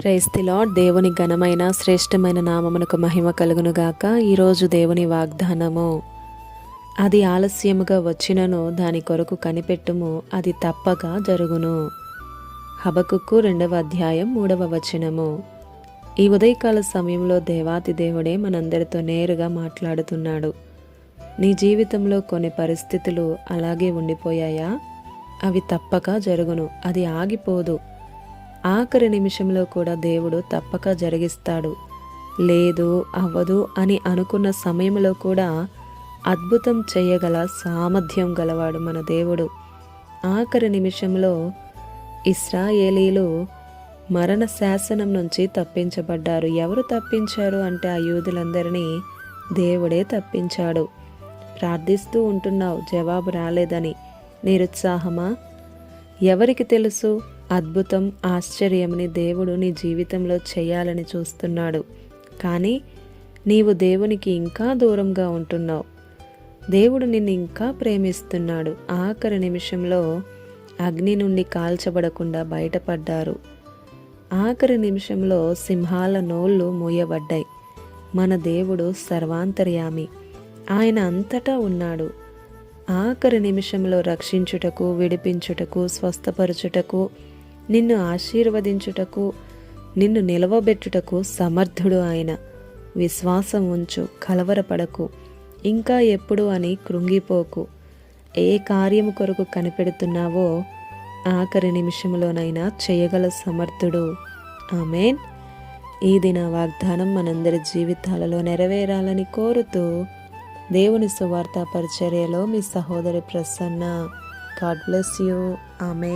ప్రైస్తిలో దేవుని ఘనమైన శ్రేష్టమైన నామమునకు మహిమ కలుగునుగాక. ఈరోజు దేవుని వాగ్దానము అది ఆలస్యముగా వచ్చినను దాని కొరకు కనిపెట్టుము అది తప్పక జరుగును. హబకుక్కు రెండవ అధ్యాయం మూడవ వచనము. ఈ ఉదయకాల సమయంలో దేవాతి దేవుడే మనందరితో నేరుగా మాట్లాడుతున్నాడు. నీ జీవితంలో కొన్ని పరిస్థితులు అలాగే ఉండిపోయాయా? అవి తప్పక జరుగును అది ఆగిపోదు. ఆఖరి నిమిషంలో కూడా దేవుడు తప్పక జరిగిస్తాడు. లేదు అవ్వదు అని అనుకున్న సమయంలో కూడా అద్భుతం చేయగల సామర్థ్యం గలవాడు మన దేవుడు. ఆఖరి నిమిషంలో ఇస్రాయేలీలు మరణ శాసనం నుంచి తప్పించబడ్డారు. ఎవరు తప్పించారు అంటే ఆ యూదులందరినీ దేవుడే తప్పించాడు. ప్రార్థిస్తూ ఉంటున్నావు జవాబు రాలేదని. నిరుత్సాహమా? ఎవరికి తెలుసు? అద్భుతం ఆశ్చర్యంని దేవుడు నీ జీవితంలో చేయాలని చూస్తున్నాడు. కానీ నీవు దేవునికి ఇంకా దూరంగా ఉంటున్నావు. దేవుడు నిన్ను ఇంకా ప్రేమిస్తున్నాడు. ఆఖరి నిమిషంలో అగ్ని నుండి కాల్చబడకుండా బయటపడ్డారు. ఆఖరి నిమిషంలో సింహాల నోళ్ళు మూయబడ్డాయి. మన దేవుడు సర్వాంతర్యామి. ఆయన అంతటా ఉన్నాడు. ఆఖరి నిమిషంలో రక్షించుటకు విడిపించుటకు స్వస్థపరచుటకు నిన్ను ఆశీర్వదించుటకు నిన్ను నిలవబెట్టుటకు సమర్థుడు ఆయన. విశ్వాసం ఉంచు కలవరపడకు ఇంకా ఎప్పుడు అని కృంగిపోకు. ఏ కార్యము కొరకు కనిపెడుతున్నావో ఆఖరి నిమిషంలోనైనా చేయగల సమర్థుడు. ఆమెన్. ఈ దిన వాగ్దానం మనందరి జీవితాలలో నెరవేరాలని కోరుతూ దేవుని సువార్త పరిచర్యలో మీ సహోదరి ప్రసన్న. God bless you. ఆమె